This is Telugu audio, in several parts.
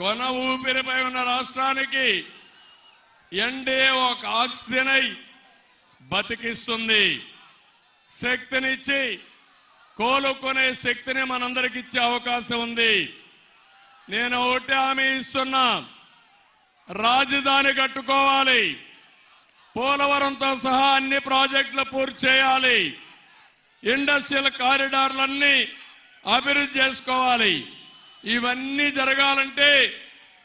కొన ఊపిరిపై ఉన్న రాష్ట్రానికి ఎన్డీఏ ఒక ఆక్సిజన్ అయి బతికిస్తుంది. శక్తినిచ్చి కోలుకునే శక్తిని మనందరికి ఇచ్చే అవకాశం ఉంది. నేను ఒకటి హామీ ఇస్తున్నా. రాజధాని కట్టుకోవాలి. పోలవరంతో సహా అన్ని ప్రాజెక్టులు పూర్తి చేయాలి. ఇండస్ట్రియల్ కారిడార్లన్నీ అభివృద్ధి చేసుకోవాలి. ఇవన్నీ జరగాలంటే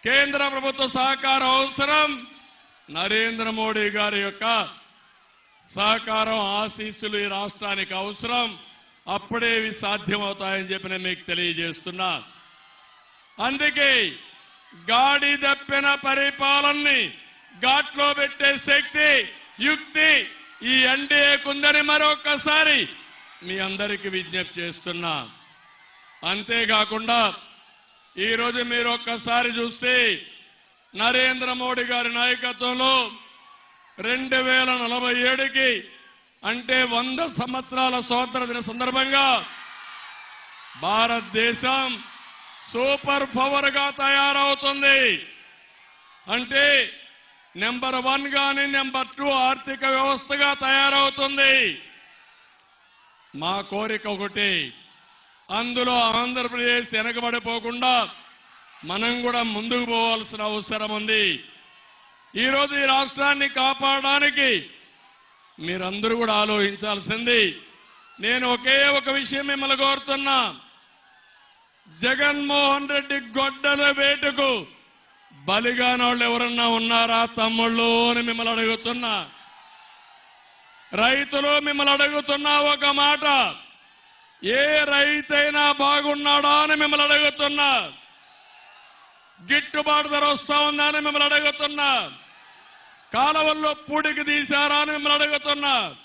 కేంద్ర ప్రభుత్వ సహకారం అవసరం. నరేంద్ర మోడీ గారి యొక్క సహకారం ఆశీస్సులు ఈ రాష్ట్రానికి అవసరం. అప్పుడే ఇవి సాధ్యమవుతాయని చెప్పి నేను మీకు తెలియజేస్తున్నా. అందుకే గాడి తప్పిన పరిపాలనని ఘాట్లో పెట్టే శక్తి యుక్తి ఈ ఎన్డీఏకుందని మరొకసారి మీ అందరికీ విజ్ఞప్తి చేస్తున్నా. అంతేకాకుండా ఈరోజు మీరు ఒక్కసారి చూస్తే నరేంద్ర మోడీ గారి నాయకత్వంలో రెండు వేల నలభై ఏడుకి అంటే వంద సంవత్సరాల స్వాతంత్ర దిన సందర్భంగా భారతదేశం సూపర్ పవర్గా తయారవుతుంది. అంటే నెంబర్ వన్ గాని నెంబర్ టూ ఆర్థిక వ్యవస్థగా తయారవుతుంది. మా కోరిక ఒకటి అందులో ఆంధ్రప్రదేశ్ వెనకబడిపోకుండా మనం కూడా ముందుకు పోవాల్సిన అవసరం ఉంది. ఈరోజు ఈ రాష్ట్రాన్ని కాపాడడానికి మీరందరూ కూడా ఆలోచించాల్సింది. నేను ఒకే ఒక విషయం మిమ్మల్ని కోరుతున్నా. జగన్మోహన్ రెడ్డి గొడ్డల వేటుకు బలిగానోళ్ళు ఎవరన్నా ఉన్నారా తమ్ముళ్ళు అని మిమ్మల్ని అడుగుతున్నా. రైతులు మిమ్మల్ని అడుగుతున్నా ఒక మాట. ఏ రైతైనా బాగున్నాడా అని మిమ్మల్ని అడుగుతున్నా. గిట్టుబాటు ధర వస్తా ఉందా అని మిమ్మల్ని అడుగుతున్నా. కాలవల్లో పూడికి తీశారా అని మిమ్మల్ని అడుగుతున్నా.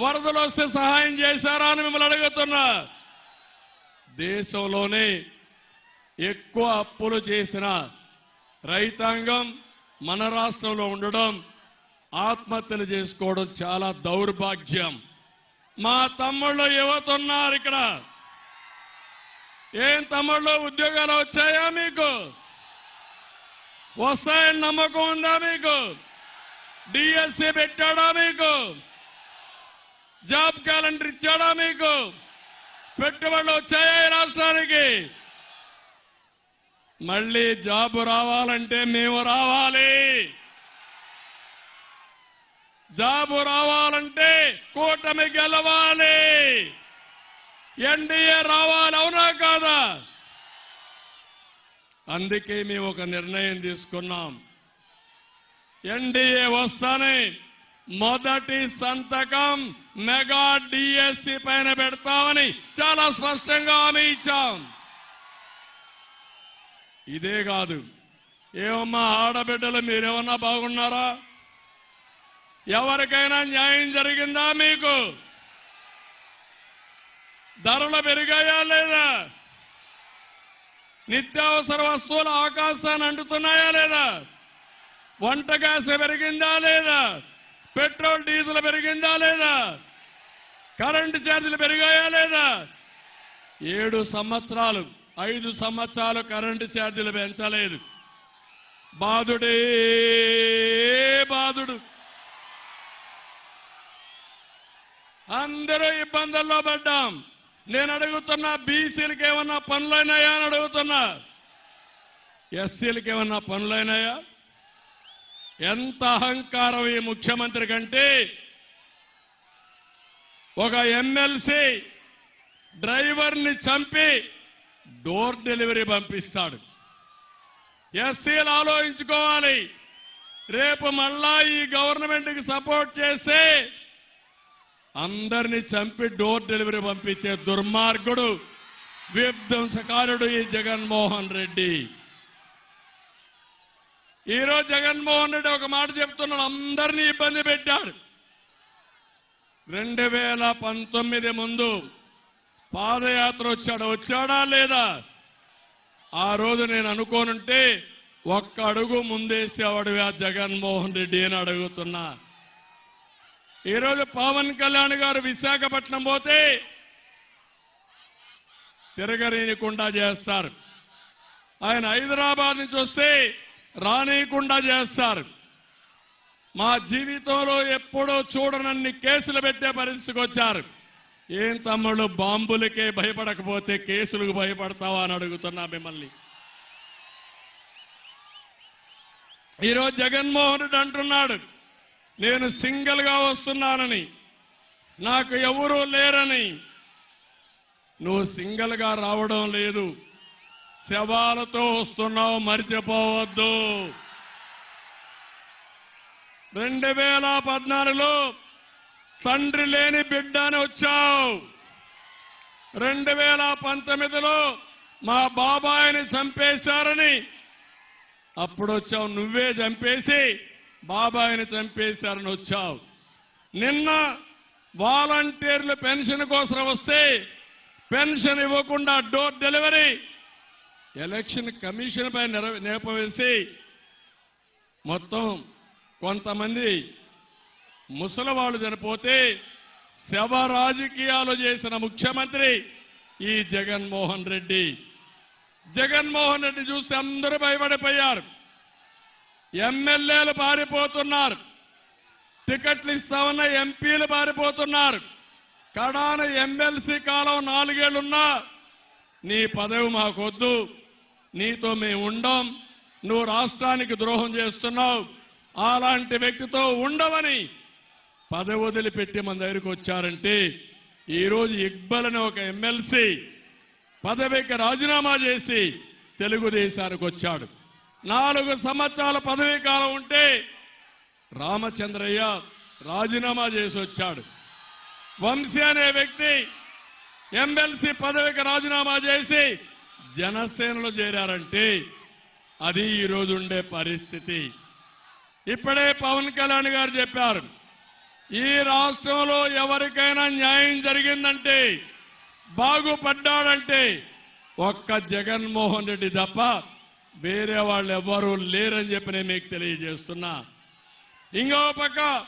వరదలు వస్తే సహాయం చేశారా అని మిమ్మల్ని అడుగుతున్నా. దేశంలోనే ఎక్కువ అప్పులు చేసిన రైతాంగం మన రాష్ట్రంలో ఉండడం ఆత్మహత్యలు చేసుకోవడం చాలా దౌర్భాగ్యం. మా తమ్ముళ్ళు యువత ఉన్నారు ఇక్కడ. ఏం తమ్ముళ్ళు ఉద్యోగాలు వచ్చాయా మీకు? వస్తాయని నమ్మకం ఉందా మీకు? డిఎస్సి పెట్టాడా మీకు? జాబ్ క్యాలెండర్ ఇచ్చాడా మీకు? పెట్టుబడులు వచ్చాయా ఈ రాష్ట్రానికి? మళ్ళీ జాబు రావాలంటే మేము రావాలి. జాబు రావాలంటే కూటమి గెలవాలి. ఎన్డీఏ రావాలి అవునా కాదా? అందుకే మేము ఒక నిర్ణయం తీసుకున్నాం. ఎన్డీఏ వస్తానే మొదటి సంతకం మెగా డిఎస్సి పైన పెడతామని చాలా స్పష్టంగా హామీ ఇచ్చాం. ఇదే కాదు ఏమమ్మా ఆడబిడ్డలు మీరేమన్నా బాగున్నారా? ఎవరికైనా న్యాయం జరిగిందా మీకు? ధరలు పెరిగాయా లేదా? నిత్యావసర వస్తువులు ఆకాశాన్ని అంటుతున్నాయా లేదా? వంట గ్యాస్ పెరిగిందా లేదా? పెట్రోల్ డీజిల్ పెరిగిందా లేదా? కరెంటు ఛార్జీలు పెరిగాయా లేదా? ఏడు సంవత్సరాలు ఐదు సంవత్సరాలు కరెంటు ఛార్జీలు పెంచలేదు. బాధుడే బాధుడు. అందరూ ఇబ్బందుల్లో పడ్డాం. నేను అడుగుతున్నా బీసీలకు ఏమన్నా పనులైనాయా అని అడుగుతున్నా. ఎస్సీలకు ఏమన్నా పనులైనాయా? ఎంత అహంకారం ఈ ముఖ్యమంత్రి కంటే? ఒక ఎమ్మెల్సీ డ్రైవర్ని చంపి డోర్ డెలివరీ పంపిస్తాడు. ఎస్సీలు ఆలోచించుకోవాలి. రేపు మళ్ళా ఈ గవర్నమెంట్కి సపోర్ట్ చేస్తే అందరినీ చంపి డోర్ డెలివరీ పంపించే దుర్మార్గుడు విధ్వంసకారుడు ఈ జగన్మోహన్ రెడ్డి. ఈరోజు జగన్మోహన్ రెడ్డి ఒక మాట చెప్తున్నాడు అందరినీ ఇబ్బంది పెట్టాడు రెండు వేల పంతొమ్మిది ముందు పాదయాత్ర వచ్చాడు వచ్చాడా లేదా? ఆ రోజు నేను అనుకోనుంటే ఒక్క అడుగు ముందేసేవాడు ఆ జగన్మోహన్ రెడ్డి అని అడుగుతున్నా. ఈరోజు పవన్ కళ్యాణ్ గారు విశాఖపట్నం పోతే తిరగరీనికుండా చేస్తారు. ఆయన హైదరాబాద్ నుంచి వస్తే రానియకుండా చేస్తారు. మా జీవితంలో ఎప్పుడో చూడనన్ని కేసులు పెట్టే పరిస్థితికి వచ్చారు. ఏం తమ్ముళ్ళు బాంబులకే భయపడకపోతే కేసులకు భయపడతావా అని అడుగుతున్నా మిమ్మల్ని. ఈరోజు జగన్మోహన్ రెడ్డి అంటున్నాడు. నేను సింగిల్గా వస్తున్నానని. నాకు ఎవరూ లేరని. నువ్వు సింగిల్గా రావడం లేదు. శవాలతో వస్తున్నావు మర్చిపోవద్దు. రెండు వేల పద్నాలుగులో తండ్రి లేని బిడ్డ అని వచ్చావు. రెండు వేల పంతొమ్మిదిలో మా బాబాయిని చంపేశారని. అప్పుడు వచ్చావు నువ్వే చంపేసి బాబాయిని చంపేశారని వచ్చావు. నిన్న వాలంటీర్లు పెన్షన్ కోసం వస్తే పెన్షన్ ఇవ్వకుండా డోర్ డెలివరీ ఎలక్షన్ కమిషన్ పై నేపవేసి మొత్తం కొంతమంది ముసలవాళ్ళు చనిపోతే శవ రాజకీయాలు చేసిన ముఖ్యమంత్రి ఈ జగన్మోహన్ రెడ్డి. జగన్మోహన్ రెడ్డి చూసి అందరూ భయపడిపోయారు. ఎమ్మెల్యేలు పారిపోతున్నారు. టికెట్లు ఇస్తామన్న ఎంపీలు పారిపోతున్నారు. కడాన ఎమ్మెల్సీ కాలం నాలుగేళ్ళున్నా నీ పదవి మాకొద్దు. నీతో మేము ఉండం. నువ్వు రాష్ట్రానికి ద్రోహం చేస్తున్నావు. అలాంటి వ్యక్తితో ఉండవని పదవి వదిలిపెట్టి మన దగ్గరికి వచ్చారంటే ఈరోజు ఇక్బల్ అనే ఒక ఎమ్మెల్సీ పదవికి రాజీనామా చేసి తెలుగుదేశానికి వచ్చాడు. నాలుగు సంవత్సరాల పదవీ కాలం ఉంటే రామచంద్రయ్య రాజీనామా చేసి వచ్చాడు. వంశీ అనే వ్యక్తి ఎమ్మెల్సీ పదవికి రాజీనామా చేసి జనసేనలో చేరారంటే అది ఈరోజు ఉండే పరిస్థితి. ఇప్పుడే పవన్ కళ్యాణ్ గారు చెప్పారు ఈ రాష్ట్రంలో ఎవరికైనా న్యాయం జరిగిందంటే బాగుపడ్డాడంటే ఒక్క జగన్మోహన్ రెడ్డి తప్ప వేరే వాళ్ళు ఎవ్వరూ లేరని చెప్పి నేను మీకు తెలియజేస్తున్నా. ఇంకో పక్క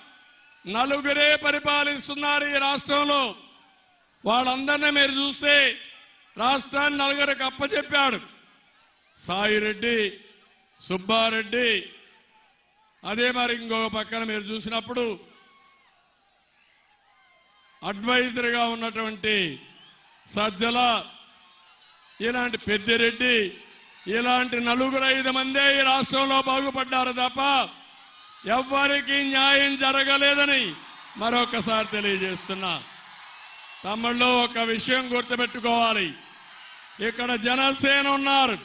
నలుగురే పరిపాలిస్తున్నారు ఈ రాష్ట్రంలో. వాళ్ళందరినీ మీరు చూస్తే రాష్ట్రాన్ని నలుగురికి అప్పచెప్పాడు. సాయిరెడ్డి సుబ్బారెడ్డి. అదే మరి ఇంకొక పక్కన మీరు చూసినప్పుడు అడ్వైజర్గా ఉన్నటువంటి సజ్జల ఇలాంటి పెద్దిరెడ్డి ఇలాంటి నలుగురు ఐదు మందే ఈ రాష్ట్రంలో బాగుపడ్డారు తప్ప ఎవ్వరికీ న్యాయం జరగలేదని మరొకసారి తెలియజేస్తున్నా. తమ్ముళ్ళు ఒక విషయం గుర్తుపెట్టుకోవాలి. ఇక్కడ జనసేన ఉన్నారు.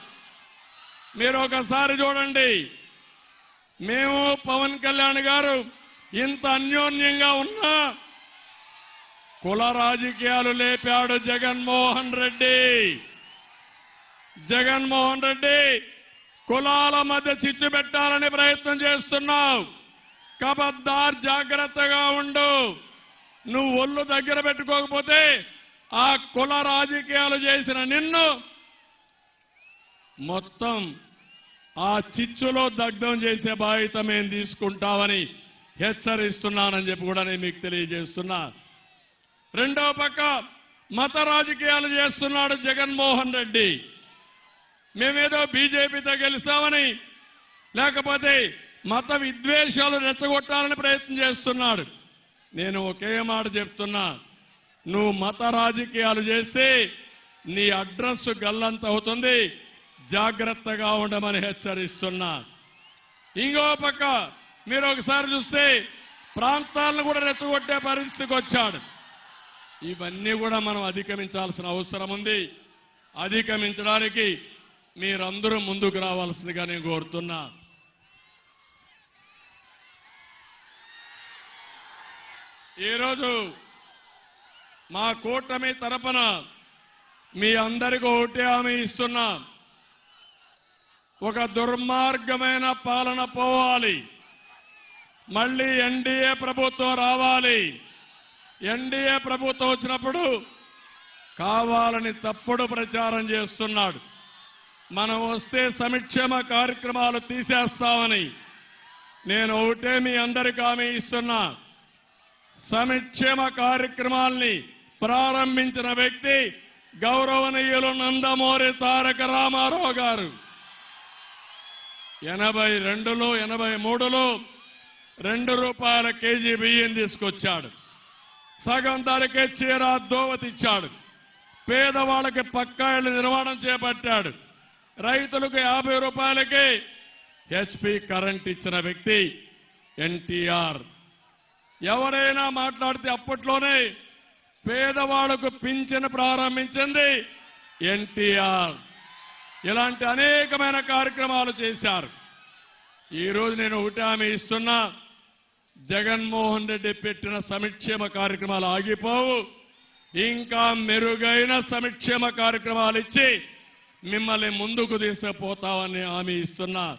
మీరు ఒకసారి చూడండి. మేము పవన్ కళ్యాణ్ గారు ఇంత అన్యోన్యంగా ఉన్నా కుల రాజకీయాలు లేపాడు జగన్మోహన్ రెడ్డి. జగన్మోహన్ రెడ్డి కులాల మధ్య చిచ్చు పెట్టాలని ప్రయత్నం చేస్తున్నావు. కబద్దార్ జాగ్రత్తగా ఉండు. నువ్వు ఒళ్ళు దగ్గర పెట్టుకోకపోతే ఆ కుల రాజకీయాలు చేసిన నిన్ను మొత్తం ఆ చిచ్చులో దగ్ధం చేసే బాధ్యత మేము తీసుకుంటామని హెచ్చరిస్తున్నానని చెప్పి కూడా నేను మీకు తెలియజేస్తున్నా. రెండో పక్క మత రాజకీయాలు చేస్తున్నాడు జగన్మోహన్ రెడ్డి. మేమేదో బీజేపీతో గెలుస్తామని లేకపోతే మత విద్వేషాలు రెచ్చగొట్టాలని ప్రయత్నం చేస్తున్నాడు. నేను ఒకే మాట చెప్తున్నా నువ్వు మత రాజకీయాలు చేస్తే నీ అడ్రస్ గల్లంత అవుతుంది. జాగ్రత్తగా ఉండమని హెచ్చరిస్తున్నా. ఇంకో పక్క మీరు ఒకసారి చూస్తే ప్రాంతాలను కూడా రెచ్చగొట్టే పరిస్థితికి వచ్చాడు. ఇవన్నీ కూడా మనం అధిగమించాల్సిన అవసరం ఉంది. అధిగమించడానికి మీరందరూ ముందుకు రావాల్సిందిగా నేను కోరుతున్నా. ఈరోజు మా కూటమి తరపున మీ అందరికీ ఒకటే హామీ ఇస్తున్నా. ఒక దుర్మార్గమైన పాలన పోవాలి. మళ్ళీ ఎన్డీఏ ప్రభుత్వం రావాలి. ఎన్డీఏ ప్రభుత్వం వచ్చినప్పుడు కావాలని తప్పుడు ప్రచారం చేస్తున్నాడు. మనం వస్తే సంక్షేమ కార్యక్రమాలు తీసేస్తామని. నేను ఒకటే మీ అందరికీ హామీ ఇస్తున్నా. సంక్షేమ కార్యక్రమాల్ని ప్రారంభించిన వ్యక్తి గౌరవనీయులు నందమూరి తారక రామారావు గారు. ఎనభై రెండులో ఎనభై మూడులో రెండు రూపాయల కేజీ బియ్యం తీసుకొచ్చాడు. సగం ధరకే చీర దోవతిచ్చాడు. పేదవాళ్ళకి పక్కా ఇళ్ళ నిర్మాణం చేపట్టాడు. రైతులకు యాభై రూపాయలకి హెచ్పి కరెంట్ ఇచ్చిన వ్యక్తి ఎన్టీఆర్ ఎవరైనా మాట్లాడితే అప్పట్లోనే పేదవాళ్ళకు పింఛను ప్రారంభించింది ఎన్టీఆర్ ఇలాంటి అనేకమైన కార్యక్రమాలు చేశారు. ఈరోజు నేను ఒకటి హామీ ఇస్తున్నా జగన్మోహన్ రెడ్డి పెట్టిన సంక్షేమ కార్యక్రమాలు ఆగిపోవు. ఇంకా మెరుగైన సంక్షేమ కార్యక్రమాలు ఇచ్చి మిమ్మల్ని ముందుకు తీసుకుపోతామని హామీ ఇస్తున్నా.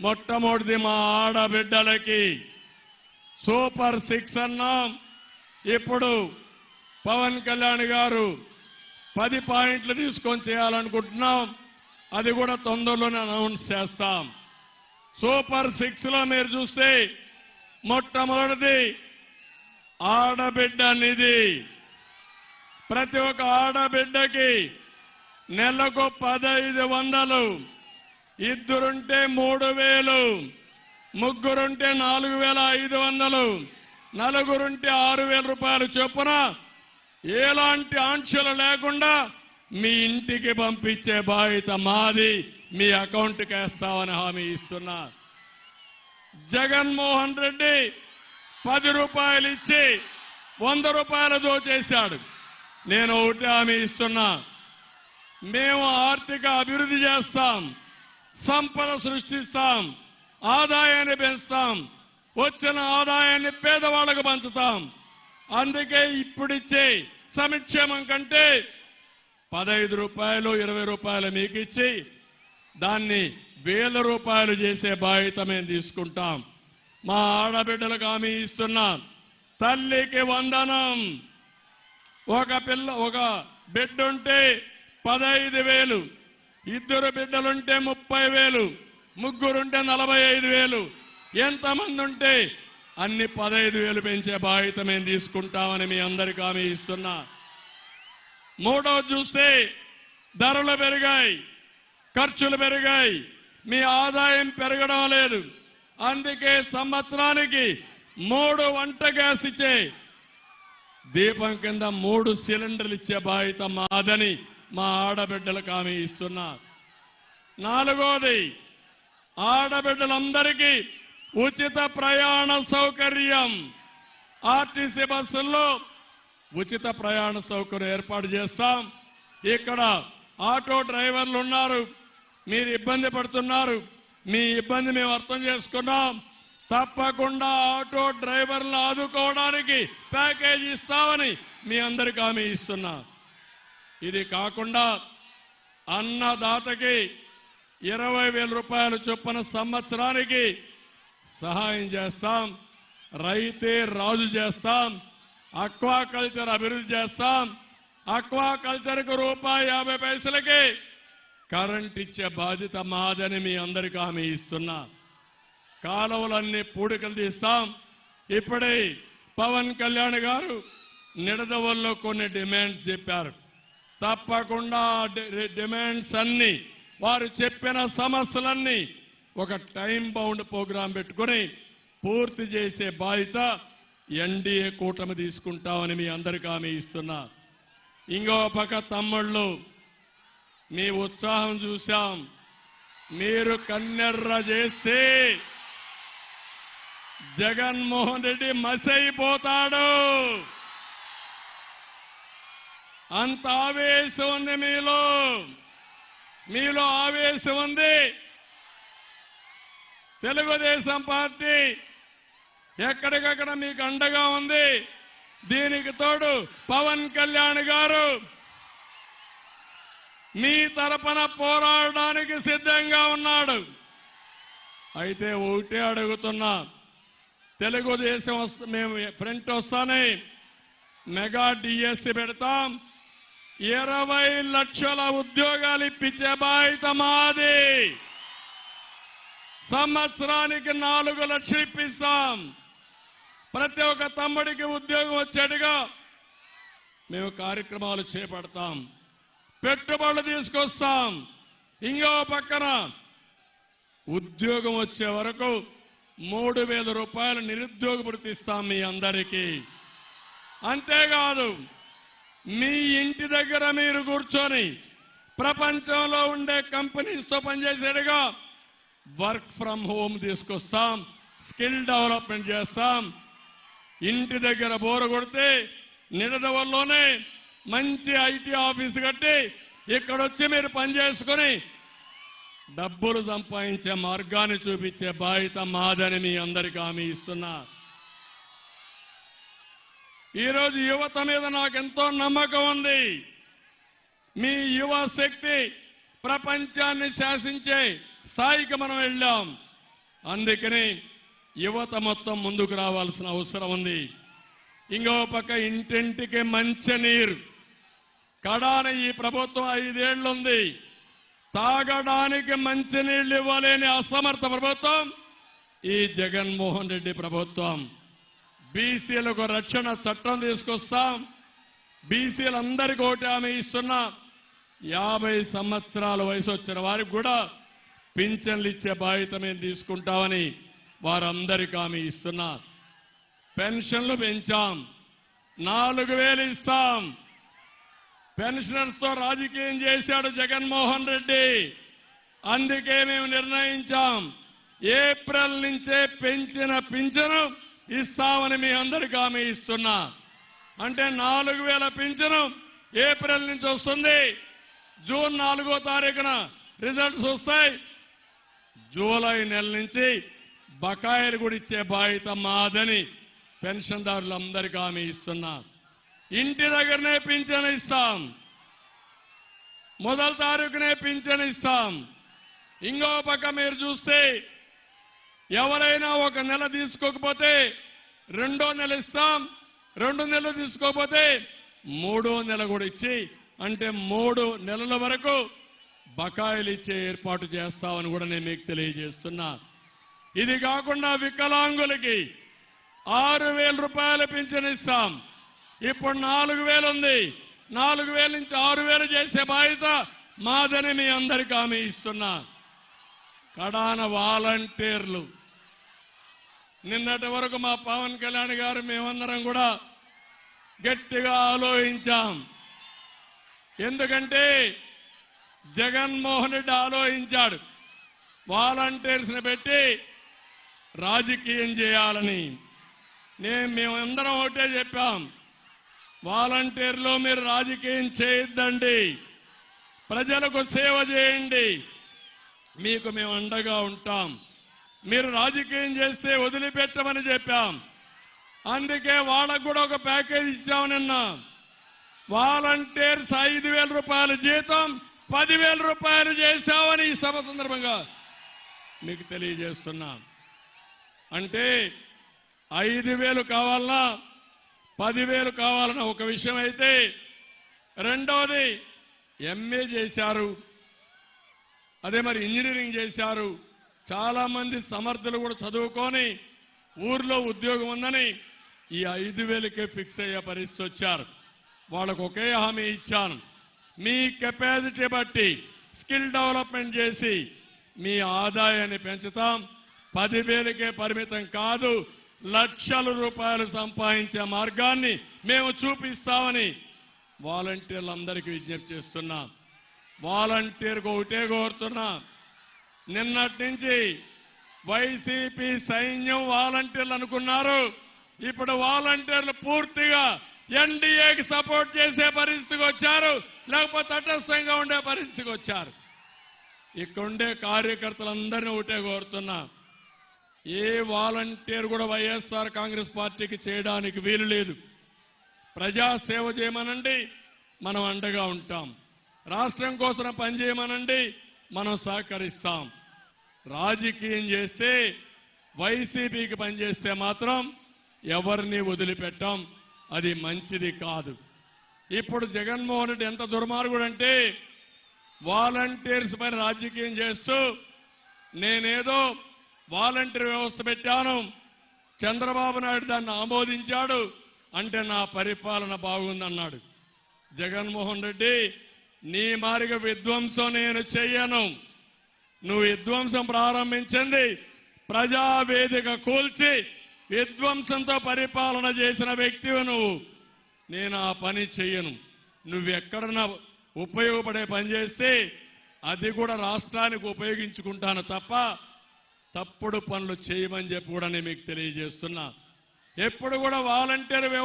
మొట్టమొదటిది మా ఆడబిడ్డలకి సూపర్ సిక్స్ అన్నాం. ఇప్పుడు పవన్ కళ్యాణ్ గారు పది పాయింట్లు తీసుకొని చేయాలనుకుంటున్నాం. అది కూడా తొందరలోనే అనౌన్స్ చేస్తాం. సూపర్ సిక్స్లో మీరు చూస్తే మొట్టమొదటిది ఆడబిడ్డ నిధి. ప్రతి ఒక్క ఆడబిడ్డకి నెలకు పదహైదు వందలు. ఇద్దరుంటే మూడు వేలు. ముగ్గురుంటే నాలుగు వేల ఐదు వందలు. నలుగురుంటే ఆరు వేల రూపాయలు చొప్పున ఎలాంటి ఆంక్షలు లేకుండా మీ ఇంటికి పంపించే బాధ్యత మాది మీ అకౌంట్కి వేస్తామని హామీ ఇస్తున్నా. జగన్మోహన్ రెడ్డి పది రూపాయలు ఇచ్చి వంద రూపాయలు దోచేశాడు. నేను ఒకటి హామీ ఇస్తున్నా. మేము ఆర్థిక అభివృద్ధి చేస్తాం సంపద సృష్టిస్తాం ఆదాయాన్ని పెంచుతాం వచ్చిన ఆదాయాన్ని పేదవాళ్ళకు పంచుతాం. అందుకే ఇప్పుడిచ్చే సంక్షేమం కంటే పదహైదు రూపాయలు ఇరవై రూపాయలు మీకు ఇచ్చి దాన్ని వేల రూపాయలు చేసే బాధ్యత మేము తీసుకుంటాం. మా ఆడబిడ్డలకు హామీ ఇస్తున్నాం. తల్లికి వందనం. ఒక పిల్ల ఒక బిడ్డ ఉంటే పదహైదు వేలు. ఇద్దరు బిడ్డలుంటే ముప్పై వేలు. ముగ్గురుంటే నలభై ఐదు వేలు. ఎంతమంది ఉంటే అన్ని పదహైదు వేలు పెంచే బాధ్యత మేము తీసుకుంటామని మీ అందరికీ హామీ ఇస్తున్నా. మూడవది చూస్తే ధరలు పెరిగాయి ఖర్చులు పెరిగాయి. మీ ఆదాయం పెరగడం లేదు. అందుకే సంవత్సరానికి మూడు వంట గ్యాస్ ఇచ్చే. దీపం కింద మూడు సిలిండర్లు ఇచ్చే బాధ్యత మాదని మా ఆడబిడ్డలకు హామీ ఇస్తున్నా. నాలుగోది ఆడబిడ్డలందరికీ ఉచిత ప్రయాణ సౌకర్యం. ఆర్టీసీ బస్సుల్లో ఉచిత ప్రయాణ సౌకర్యం ఏర్పాటు చేస్తాం. ఇక్కడ ఆటో డ్రైవర్లు ఉన్నారు. మీరు ఇబ్బంది పడుతున్నారు. మీ ఇబ్బంది మేము అర్థం చేసుకున్నాం. తప్పకుండా ఆటో డ్రైవర్లు ఆదుకోవడానికి ప్యాకేజీ ఇస్తామని మీ అందరికీ హామీ ఇస్తున్నా. ఇది కాకుండా అన్నదాతకి ఇరవై వేల రూపాయలు చొప్పున సంవత్సరానికి సహాయం చేస్తాం. రైతే రాజు చేస్తాం. అక్వాకల్చర్ అభివృద్ధి చేస్తాం. అక్వాకల్చర్కు రూపాయి యాభై పైసలకి కరెంట్ ఇచ్చే బాధ్యత మాదని మీ అందరికీ హామీ ఇస్తున్నా. కాలువలన్నీ పూడికలు తీస్తాం. ఇప్పుడే పవన్ కళ్యాణ్ గారు నిడదవల్లో కొన్ని డిమాండ్స్ చెప్పారు. తప్పకుండా డిమాండ్స్ అన్ని వారు చెప్పిన సమస్యలన్నీ ఒక టైం బౌండ్ ప్రోగ్రాం పెట్టుకుని పూర్తి చేసే బాధ్యత ఎన్డీఏ కూటమి తీసుకుంటామని మీ అందరికీ హామీ ఇస్తున్నా. ఇంకో పక్క తమ్ముళ్ళు మీ ఉత్సాహం చూశాం. మీరు కన్నెర్ర చేస్తే జగన్మోహన్ రెడ్డి మసైపోతాడు. అంత ఆవేశం ఉంది మీలో. మీలో ఆవేశం ఉంది. తెలుగుదేశం పార్టీ ఎక్కడికక్కడ మీకు అండగా ఉంది. దీనికి తోడు పవన్ కళ్యాణ్ గారు మీ తరపున పోరాడడానికి సిద్ధంగా ఉన్నాడు. అయితే ఒకటే అడుగుతున్నా. తెలుగుదేశం వస్త- మేము ఫ్రంట్ వస్తానే. మెగా డిఎస్సి పెడతాం. ఇరవై లక్షల ఉద్యోగాలు ఇప్పించే బాధ్యత మాది. సంవత్సరానికి నాలుగు లక్షలు ఇప్పిస్తాం. ప్రతి ఒక్క తమ్ముడికి ఉద్యోగం వచ్చేట్టుగా మేము కార్యక్రమాలు చేపడతాం. పెట్టుబడులు తీసుకొస్తాం. ఇంకో పక్కన ఉద్యోగం వచ్చే వరకు మూడు వేల రూపాయలు నిరుద్యోగ భృతి మీ అందరికీ. అంతేకాదు మీ ఇంటి దగ్గర మీరు కూర్చొని ప్రపంచంలో ఉండే కంపెనీస్తో పనిచేసేట్టుగా వర్క్ ఫ్రమ్ హోమ్ తీసుకొస్తాం స్కిల్ డెవలప్మెంట్ చేస్తాం. ఇంటి దగ్గర బోర కొడితే నిడదవల్లోనే మంచి ఐటీ ఆఫీస్ కట్టి ఇక్కడ వచ్చి మీరు పనిచేసుకుని డబ్బులు సంపాదించే మార్గాన్ని చూపించే బాధ్యత మాదని మీ అందరికీ హామీ ఇస్తున్నా. ఈరోజు యువత మీద నాకెంతో నమ్మకం ఉంది. మీ యువ శక్తి ప్రపంచాన్ని శాసించే స్థాయికి మనం వెళ్ళాం. అందుకని యువత మొత్తం ముందుకు రావాల్సిన అవసరం ఉంది. ఇంకో పక్క ఇంటింటికి మంచినీరు. కడాన ఈ ప్రభుత్వం ఐదేళ్ళుంది తాగడానికి మంచినీళ్ళు ఇవ్వలేని అసమర్థ ప్రభుత్వం ఈ జగన్మోహన్ రెడ్డి ప్రభుత్వం. బీసీలకు రక్షణ చట్టం తీసుకొస్తాం. బీసీలందరికీ ఒకటి ఆమె ఇస్తున్నా. యాభై సంవత్సరాల వయసు వచ్చిన వారికి కూడా పింఛన్లు ఇచ్చే బాధ్యత మేము తీసుకుంటామని వారందరికీ ఆమె ఇస్తున్నా. పెన్షన్లు పెంచాం. నాలుగు వేలు ఇస్తాం. పెన్షనర్స్తో రాజకీయం చేశాడు జగన్మోహన్ రెడ్డి. అందుకే మేము నిర్ణయించాం. ఏప్రిల్ నుంచే పెంచిన పింఛను ఇస్తామని మీ అందరికీ హామీ ఇస్తున్నా. అంటే నాలుగు వేల పింఛను ఏప్రిల్ నుంచి వస్తుంది. జూన్ నాలుగో తారీఖున రిజల్ట్స్ వస్తాయి. జూలై నెల నుంచి బకాయిలు కూడా ఇచ్చే బాధ్యత మాదని పెన్షన్దారులందరికీ హామీ ఇస్తున్నా. ఇంటి దగ్గరనే పింఛను ఇస్తాం. మొదటి తారీఖునే పింఛను ఇస్తాం. ఇంకో పక్క మీరు చూస్తే ఎవరైనా ఒక నెల తీసుకోకపోతే రెండో నెల ఇస్తాం రెండు నెలలు తీసుకోకపోతే మూడో నెల కూడా ఇచ్చి అంటే మూడు నెలల వరకు బకాయిలు ఇచ్చే ఏర్పాటు చేస్తామని కూడా నేను మీకు తెలియజేస్తున్నా. ఇది కాకుండా వికలాంగులకి ఆరు వేల రూపాయలు పింఛన్ ఇస్తాం. ఇప్పుడు నాలుగు వేలు ఉంది. నాలుగు వేల నుంచి ఆరు వేలు చేసే బాధ్యత మాదని మీ అందరికీ హామీ ఇస్తున్నా. కడాన వాలంటీర్లు నిన్నటి వరకు మా పవన్ కళ్యాణ్ గారు మేమందరం కూడా గట్టిగా ఆలోచించాం. ఎందుకంటే జగన్మోహన్ రెడ్డి ఆలోచించాడు. వాలంటీర్స్ని పెట్టి రాజకీయం చేయాలని. నేను మేమందరం ఒకటే చెప్పాం. వాలంటీర్లో మీరు రాజకీయం చేయొద్దండి. ప్రజలకు సేవ చేయండి. మీకు మేము అండగా ఉంటాం. మీరు రాజకీయం చేస్తే వదిలిపెట్టమని చెప్పాం. అందుకే వాళ్ళకు కూడా ఒక ప్యాకేజ్ ఇచ్చాం నిన్న. వాలంటీర్స్ ఐదు వేల రూపాయల జీతం పదివేల రూపాయలు చేశామని ఈ సభ సందర్భంగా మీకు తెలియజేస్తున్నా. అంటే ఐదు వేలు కావాలన్నా పదివేలు కావాలన్న ఒక విషయం అయితే రెండవది ఎంఏ చేశారు. అదే మరి ఇంజనీరింగ్ చేశారు. చాలా మంది సమర్థులు కూడా చదువుకొని ఊర్లో ఉద్యోగం ఉందని ఈ ఐదు వేలకే ఫిక్స్ అయ్యే పరిస్థితి వచ్చారు. వాళ్ళకు ఒకే హామీ ఇచ్చాను. మీ కెపాసిటీ బట్టి స్కిల్ డెవలప్మెంట్ చేసి మీ ఆదాయాన్ని పెంచుతాం. పదివేలకే పరిమితం కాదు లక్షల రూపాయలు సంపాదించే మార్గాన్ని మేము చూపిస్తామని వాలంటీర్లందరికీ విజ్ఞప్తి చేస్తున్నాం. వాలంటీర్కు ఒకటే కోరుతున్నాం. నిన్నటి నుంచి వైసీపీ సైన్యం వాలంటీర్లు అనుకున్నారు. ఇప్పుడు వాలంటీర్లు పూర్తిగా ఎన్డీఏకి సపోర్ట్ చేసే పరిస్థితికి వచ్చారు. లేకపోతే తటస్థంగా ఉండే పరిస్థితికి వచ్చారు. ఇక్కడుండే కార్యకర్తలందరినీ ఒకటే కోరుతున్నా. ఏ వాలంటీర్ కూడా వైఎస్ఆర్ కాంగ్రెస్ పార్టీకి చేయడానికి వీలు లేదు. ప్రజా సేవ చేయమనండి మనం అండగా ఉంటాం. రాష్ట్రం కోసం పనిచేయమనండి మనం సహకరిస్తాం. రాజకీయం చేస్తే వైసీపీకి పనిచేస్తే మాత్రం ఎవరిని వదిలిపెట్టాం. అది మంచిది కాదు. ఇప్పుడు జగన్మోహన్ రెడ్డి ఎంత దుర్మార్గుడు అంటే వాలంటీర్స్ పైన రాజకీయం చేస్తూ నేనేదో వాలంటీర్ వ్యవస్థ పెట్టాను చంద్రబాబు నాయుడు దాన్ని ఆమోదించాడు అంటే నా పరిపాలన బాగుందన్నాడు. జగన్మోహన్ రెడ్డి నీ మార్గ విధ్వంసం నేను చెయ్యను. నువ్వు విధ్వంసం ప్రారంభించింది ప్రజావేదిక కూల్చి విధ్వంసంతో పరిపాలన చేసిన వ్యక్తివి నువ్వు. నేను ఆ పని చెయ్యను. నువ్వెక్కడన్నా ఉపయోగపడే పని చేస్తే అది కూడా రాష్ట్రానికి ఉపయోగించుకుంటాను తప్ప తప్పుడు పనులు చేయమని చెప్పి కూడా నేను మీకు తెలియజేస్తున్నా. ఎప్పుడు కూడా వాలంటీర్